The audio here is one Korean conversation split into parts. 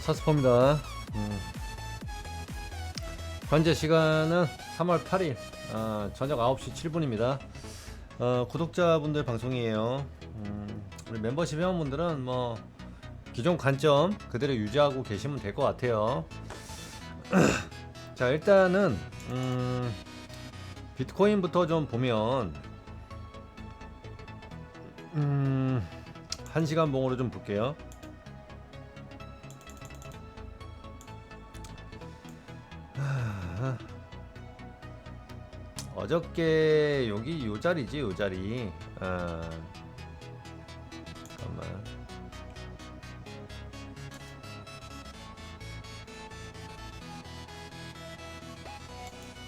사스포입니다. 음. 현재 시간은 3월 8일 아, 저녁 9시 7분입니다. 어, 구독자분들 방송이에요. 음, 우리 멤버십 회원분들은 뭐 기존 관점 그대로 유지하고 계시면 될 것 같아요. 자 일단은 음, 비트코인부터 좀 보면 음, 한 시간 봉으로 좀 볼게요. 어저께 여기 요 자리지 요 자리. 아 잠깐만.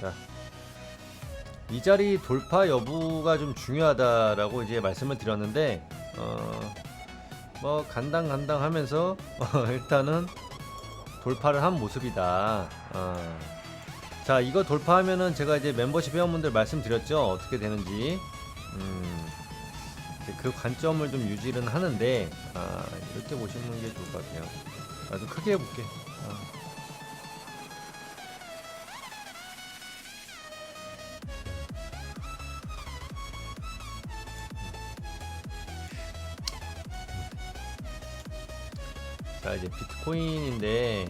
자 이 자리 돌파 여부가 좀 중요하다라고 이제 말씀을 드렸는데 어 뭐 간당 간당 하면서 일단은 돌파를 한 모습이다. 어. 자 이거 돌파하면은 제가 이제 멤버십 회원분들 말씀드렸죠? 어떻게 되는지. 음, 그 관점을 좀 유지는 하는데 아, 이렇게 보시는 게 좋을 것 같아요. 아주 크게 해볼게. 아. 자 이제 비트코인인데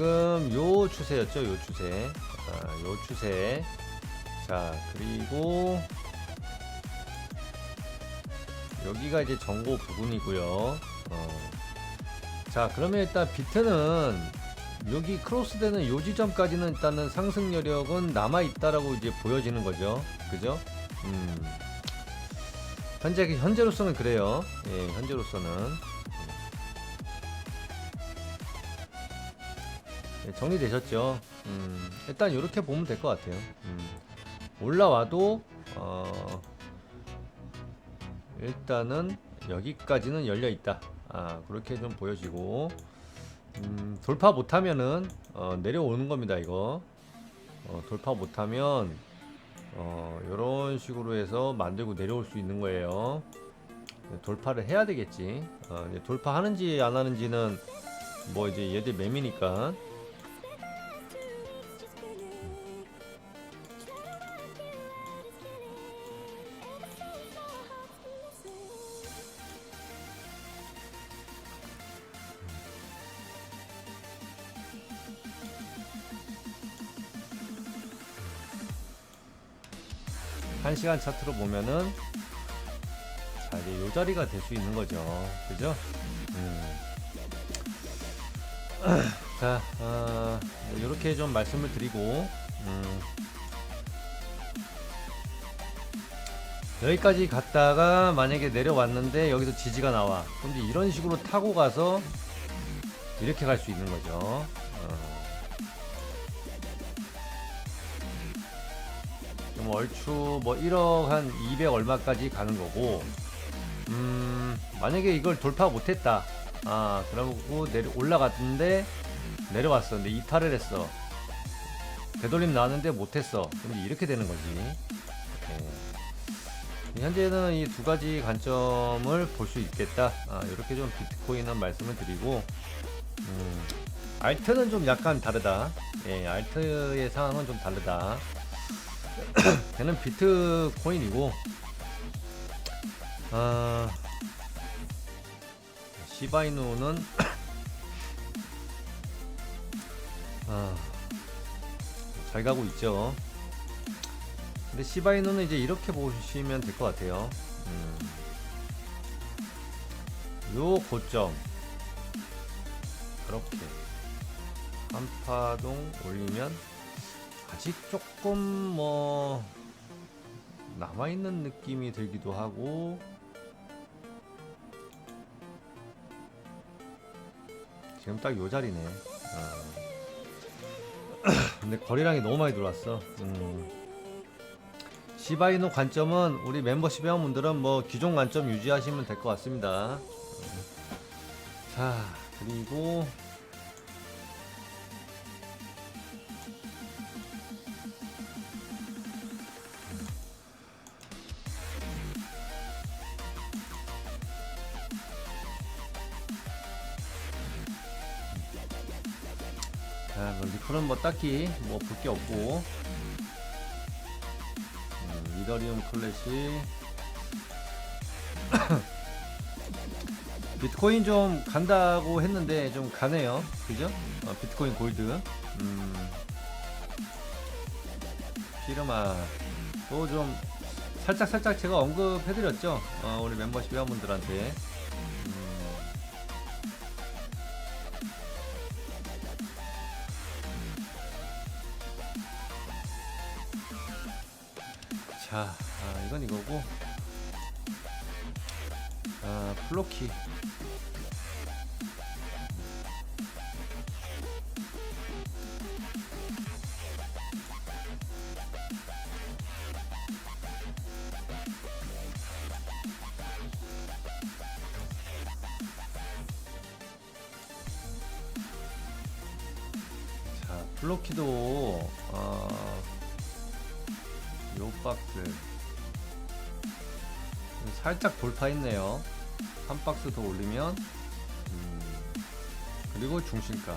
지금 요 추세였죠 요 추세. 자, 요 추세. 자 그리고 여기가 이제 정보 부분이고요. 어. 자 그러면 일단 비트는 여기 크로스되는 요 지점까지는 일단은 상승 여력은 남아 있다라고 이제 보여지는 거죠. 그죠? 음. 현재 현재로서는 그래요. 예 현재로서는 정리되셨죠? 음, 일단 이렇게 보면 될 것 같아요. 음, 올라와도 어, 일단은 여기까지는 열려 있다. 아, 그렇게 좀 보여지고 음, 돌파 못하면은 어, 내려오는 겁니다. 이거 어, 돌파 못하면 어, 이런 식으로 해서 만들고 내려올 수 있는 거예요. 돌파를 해야 되겠지. 어, 돌파하는지 안 하는지는 뭐 이제 얘들 매미니까 한 시간 차트로 보면은 자 이제 요 자리가 될 수 있는 거죠 그죠 음. 자 어, 이렇게 좀 말씀을 드리고 음. 여기까지 갔다가 만약에 내려왔는데 여기서 지지가 나와 근데 이런 식으로 타고 가서 이렇게 갈 수 있는 거죠 어. 좀 얼추 뭐 1억 한 200 얼마까지 가는 거고 음 만약에 이걸 돌파 못했다. 아 그러고 내려 올라갔는데 내려왔어. 근데 이탈을 했어. 되돌림 나왔는데 못했어. 근데 이렇게 되는 거지. 네. 현재는 이 두 가지 관점을 볼 수 있겠다. 아, 이렇게 좀 비트코인은 말씀을 드리고 음, 알트는 좀 약간 다르다. 예, 알트의 상황은 좀 다르다 걔는 비트코인이고 아 시바이누는 아, 잘 가고 있죠. 근데 시바이누는 이제 이렇게 보시면 될 것 같아요. 음. 요 고점 그렇게 한파동 올리면 아직 조금 뭐 남아있는 느낌이 들기도 하고 지금 딱 요 자리네 어. 근데 거리량이 너무 많이 들어왔어 음. 시바이노 관점은 우리 멤버십 회원분들은 뭐 기존 관점 유지하시면 될 것 같습니다 음. 자 그리고 딱히 뭐 볼 게 없고. 음, 이더리움 클래식 비트코인 좀 간다고 했는데 좀 가네요. 그죠? 어, 비트코인 골드. 음, 피르마. 또 좀 살짝 살짝 제가 언급해드렸죠? 어, 우리 멤버십 회원분들한테 자, 아, 이건 이거고. 아, 플로키. 자, 플로키도 어, 요 박스 살짝 돌파했네요. 한 박스 더 올리면 음, 그리고 중심가.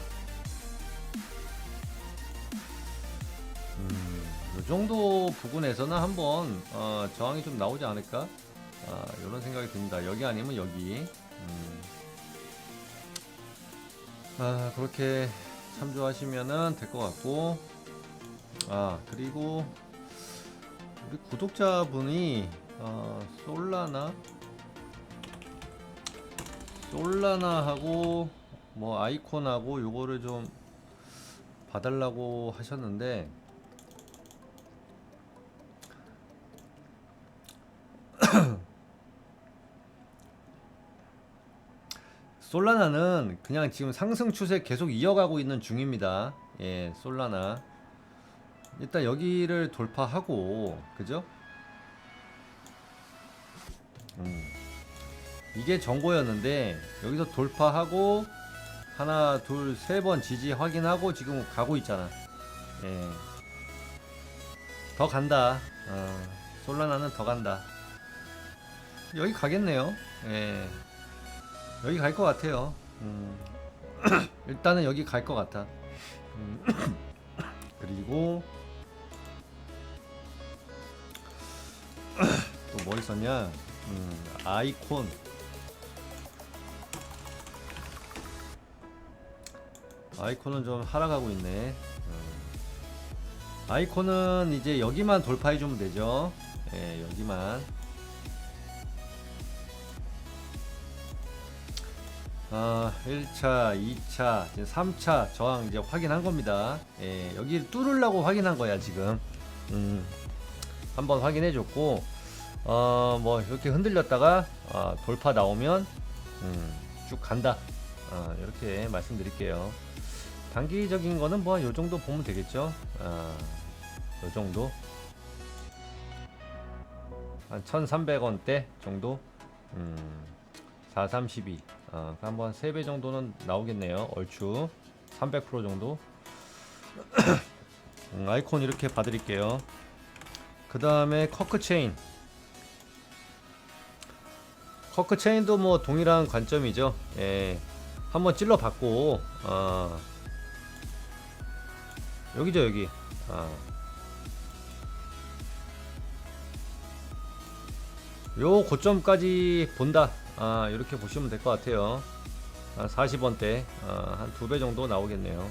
음, 요 정도 부분에서는 한번 어, 저항이 좀 나오지 않을까? 아, 이런 생각이 듭니다. 여기 아니면 여기. 음. 아, 그렇게 참조하시면은 될것 같고. 아, 그리고 우리 구독자분이 어, 솔라나 솔라나하고 뭐 아이콘하고 요거를 좀 봐달라고 하셨는데 솔라나는 그냥 지금 상승 추세 계속 이어가고 있는 중입니다. 예, 솔라나. 일단 여기를 돌파하고 그죠? 음. 이게 정보였는데 여기서 돌파하고 하나 둘 세 번 지지 확인하고 지금 가고 있잖아. 예. 더 간다. 어, 솔라나는 더 간다. 여기 가겠네요. 예. 여기 갈 것 같아요. 음. 일단은 여기 갈 것 같아. 음. 그리고 또뭐 있었냐? 음, 아이콘. 아이콘은 좀 하락하고 있네. 음. 아이콘은 이제 여기만 돌파해 주면 되죠. 예, 여기만. 아, 1차, 2차, 이제 3차 저항 이제 확인한 겁니다. 예, 여기 뚫으려고 확인한 거야, 지금. 음, 한번 확인해 줬고, 어, 뭐, 이렇게 흔들렸다가, 어, 돌파 나오면, 음, 쭉 간다. 어, 이렇게 말씀드릴게요. 단기적인 거는 뭐, 요 정도 보면 되겠죠. 아, 요 정도. 한 1300원대 정도. 음, 4312. 어, 한번 3배 정도는 나오겠네요. 얼추 300% 정도. 음, 아이콘 이렇게 봐드릴게요. 그 다음에 커크 체인. 커크 체인도 뭐 동일한 관점이죠. 예. 한번 찔러 봤고, 어, 여기죠, 여기. 어. 요 고점까지 본다. 아, 이렇게 보시면 될 것 같아요. 한 40원대, 어, 한두 배 정도 나오겠네요.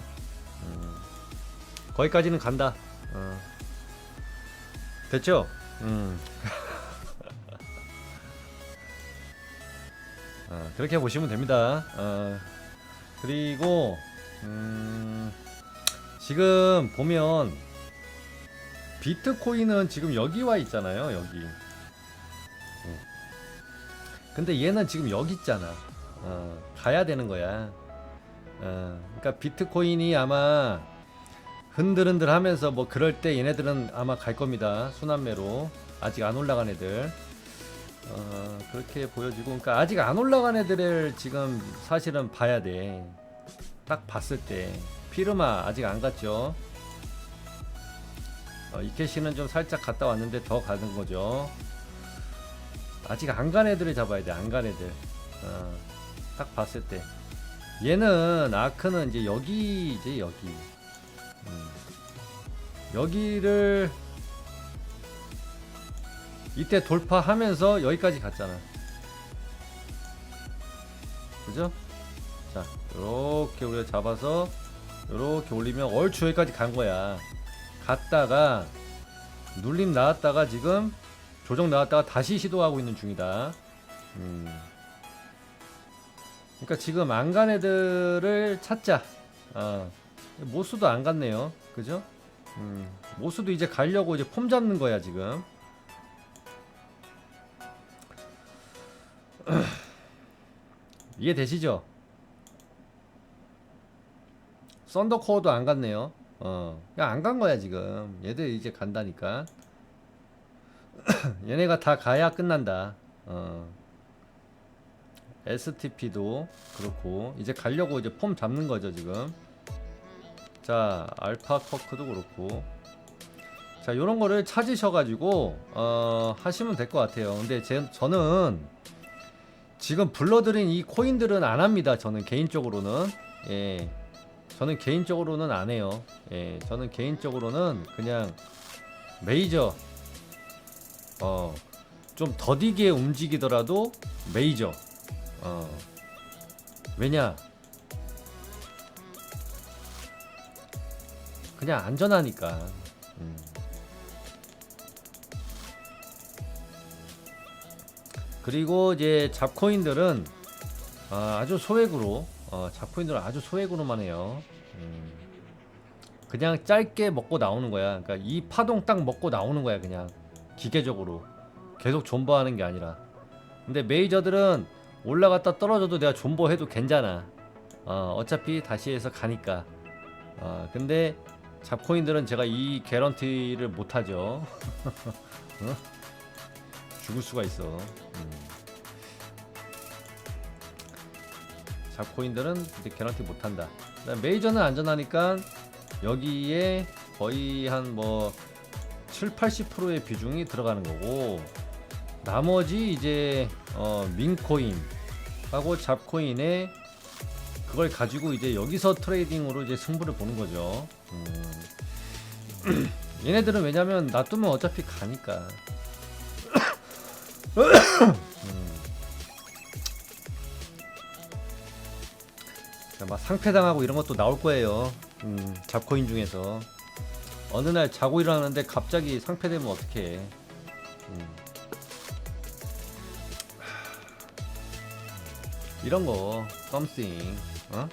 음, 거기까지는 간다. 어. 됐죠? 음. 어, 그렇게 보시면 됩니다. 어, 그리고, 음, 지금 보면, 비트코인은 지금 여기 와 있잖아요, 여기. 근데 얘는 지금 여기 있잖아. 어, 가야 되는 거야. 어, 그러니까 비트코인이 아마 흔들흔들 하면서 뭐 그럴 때 얘네들은 아마 갈 겁니다. 순환매로. 아직 안 올라간 애들. 어, 그렇게 보여지고, 그러니까 아직 안 올라간 애들을 지금 사실은 봐야 돼. 딱 봤을 때. 피르마 아직 안 갔죠. 어, 이케시는 좀 살짝 갔다 왔는데 더 가는 거죠. 아직 안 간 애들을 잡아야 돼. 안 간 애들. 어, 딱 봤을 때. 얘는 아크는 이제 여기 이제 여기. 음. 여기를 이때 돌파하면서 여기까지 갔잖아. 그죠? 자, 이렇게 우리가 잡아서 이렇게 올리면 얼추 여기까지 간 거야. 갔다가 눌림 나왔다가 지금 조정 나왔다가 다시 시도하고 있는 중이다. 음. 그러니까 지금 안 간 애들을 찾자. 아, 모수도 안 갔네요. 그죠? 음, 모수도 이제 가려고 이제 폼 잡는 거야 지금. 이해되시죠? 썬더코어도 안 갔네요. 어, 안 간 거야 지금. 얘들 이제 간다니까. 얘네가 다 가야 끝난다. 어. STP도 그렇고 이제 가려고 이제 폼 잡는 거죠 지금. 자 알파 커크도 그렇고. 자 요런 거를 찾으셔가지고 어, 하시면 될 것 같아요. 근데 제, 저는 지금 불러드린 이 코인들은 안 합니다. 저는 개인적으로는 예. 저는 개인적으로는 안 해요. 예, 저는 개인적으로는 그냥 메이저 어, 좀 더디게 움직이더라도 메이저 어, 왜냐 그냥 안전하니까 그리고 이제 잡코인들은 아, 아주 소액으로 어, 잡코인들은 아주 소액으로만 해요. 음. 그냥 짧게 먹고 나오는 거야. 그러니까 이 파동 딱 먹고 나오는 거야. 그냥 기계적으로 계속 존버하는 게 아니라. 근데 메이저들은 올라갔다 떨어져도 내가 존버해도 괜찮아. 어, 어차피 다시 해서 가니까. 어, 근데 잡코인들은 제가 이 개런티를 못하죠. 어? 죽을 수가 있어. 음. 잡코인들은 이제 개런티 못한다. 메이저는 안전하니까 여기에 거의 한 뭐 7, 80%의 비중이 들어가는 거고 나머지 이제 어 민코인 하고 잡코인에 그걸 가지고 이제 여기서 트레이딩으로 이제 승부를 보는 거죠. 음. 얘네들은 왜냐면 놔두면 어차피 가니까. 음. 자, 막 상패당하고 이런 것도 나올 거예요. 음, 잡코인 중에서 어느 날 자고 일어나는데 갑자기 상패되면 어떡해. 음. 이런 거 something 어?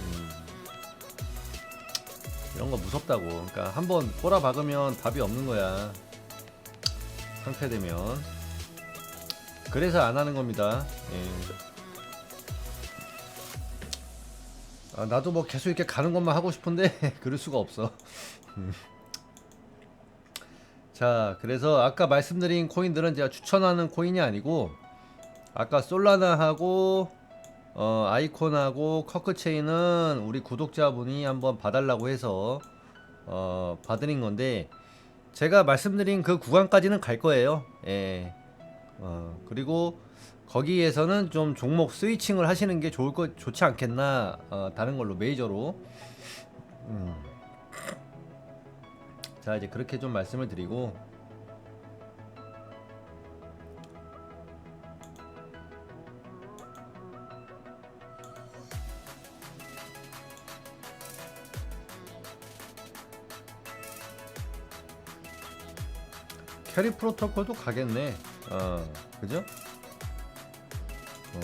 음. 이런 거 무섭다고. 그러니까 한번 꼬라 박으면 답이 없는 거야. 상패되면. 그래서 안 하는 겁니다. 예. 아, 나도 뭐 계속 이렇게 가는 것만 하고 싶은데 그럴 수가 없어. 음. 자, 그래서 아까 말씀드린 코인들은 제가 추천하는 코인이 아니고 아까 솔라나하고 어, 아이콘하고 커크체인은 우리 구독자분이 한번 봐달라고 해서 어, 봐드린 건데 제가 말씀드린 그 구간까지는 갈 거예요. 예. 어, 그리고 거기에서는 좀 종목 스위칭을 하시는 게 좋을 거 좋지 않겠나 어, 다른 걸로 메이저로. 음. 자 이제 그렇게 좀 말씀을 드리고. 캐리 프로토콜도 가겠네 어 그죠? 어.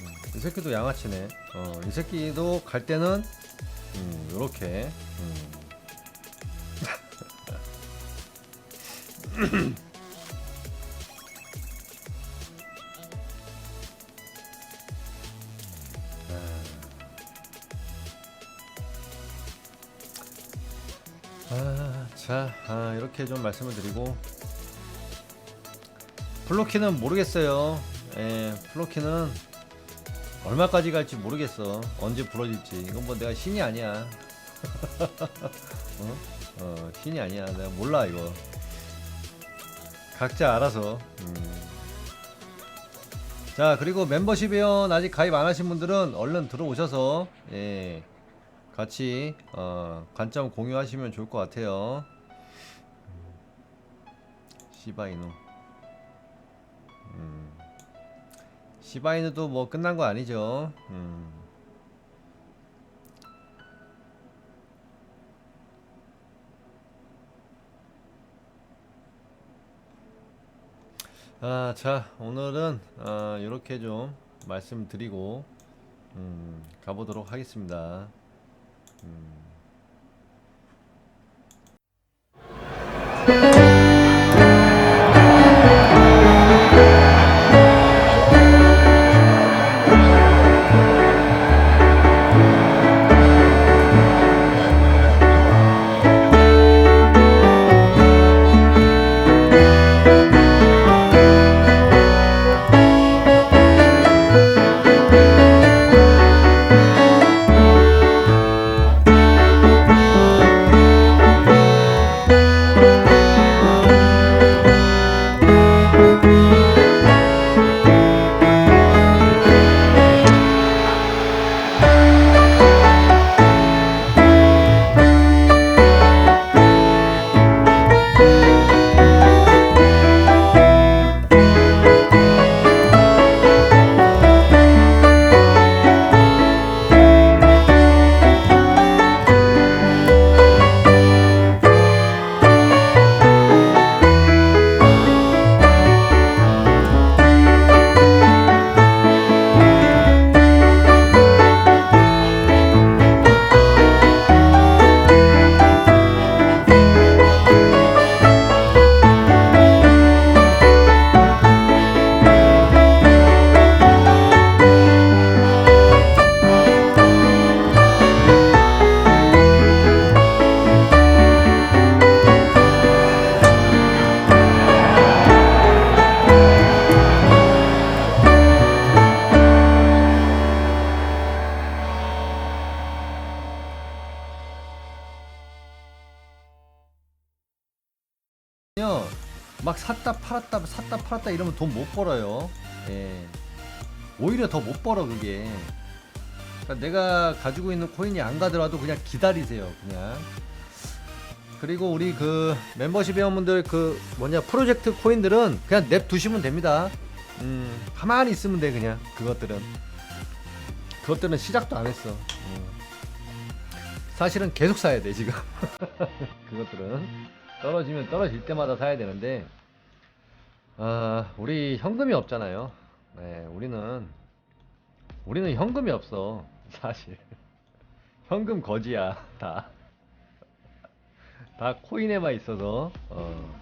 음, 이 새끼도 양아치네. 어, 이 새끼도 갈 때는 음, 요렇게. 음. 아, 자, 아, 이렇게 좀 말씀을 드리고 플로키는 모르겠어요. 예, 플로키는 얼마까지 갈지 모르겠어. 언제 부러질지. 이건 뭐 내가 신이 아니야. 어? 어, 신이 아니야. 내가 몰라 이거. 각자 알아서. 음. 자 그리고 멤버십 회원 아직 가입 안 하신 분들은 얼른 들어오셔서 예 같이 어, 관점 공유하시면 좋을 것 같아요. 시바이누. 음. 시바이누도 뭐 끝난 거 아니죠. 음. 아, 자, 오늘은 어, 이렇게 좀 말씀드리고 음, 가보도록 하겠습니다. 음. 막 샀다 팔았다 샀다 팔았다 이러면 돈 못 벌어요. 예. 오히려 더 못 벌어 그게. 그러니까 내가 가지고 있는 코인이 안 가더라도 그냥 기다리세요. 그냥. 그리고 우리 그 멤버십 회원분들 그 뭐냐 프로젝트 코인들은 그냥 냅 두시면 됩니다. 음, 가만히 있으면 돼 그냥 그것들은. 그것들은 시작도 안 했어. 음. 사실은 계속 사야 돼 지금. 그것들은. 떨어지면 떨어질 때마다 사야 되는데 아 우리 현금이 없잖아요 네 우리는 우리는 현금이 없어 사실 현금 거지야 다 다 코인에만 있어서 어,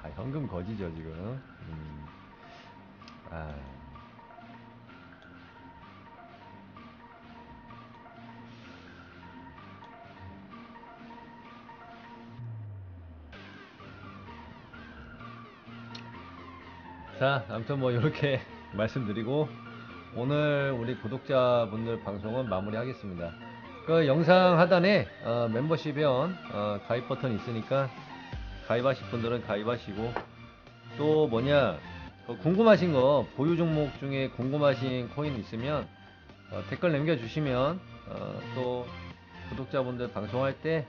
다 현금 거지죠 지금 음. 아. 자, 아무튼 뭐 이렇게 말씀드리고 오늘 우리 구독자분들 방송은 마무리하겠습니다. 그 영상 하단에 어, 멤버십 회원 어, 가입 버튼 있으니까 가입하실 분들은 가입하시고 또 뭐냐 어, 궁금하신 거 보유 종목 중에 궁금하신 코인 있으면 어, 댓글 남겨주시면 어, 또 구독자분들 방송할 때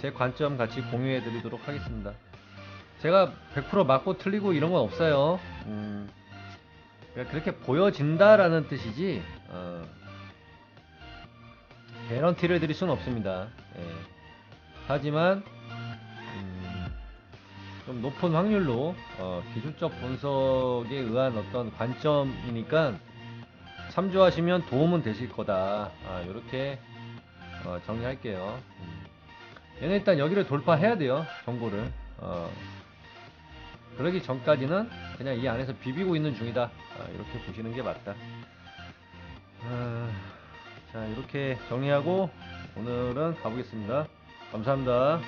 제 관점 같이 공유해 드리도록 하겠습니다. 제가 100% 맞고 틀리고 이런 건 없어요. 음, 그냥 그렇게 보여진다라는 뜻이지, 어, 개런티를 드릴 수는 없습니다. 예. 하지만, 음, 좀 높은 확률로, 어, 기술적 분석에 의한 어떤 관점이니까, 참조하시면 도움은 되실 거다. 아, 요렇게, 어, 정리할게요. 음. 얘는 일단 여기를 돌파해야 돼요. 정보를. 어, 그러기 전까지는 그냥 이 안에서 비비고 있는 중이다. 아, 이렇게 보시는 게 맞다. 아, 자, 이렇게 정리하고 오늘은 가보겠습니다. 감사합니다.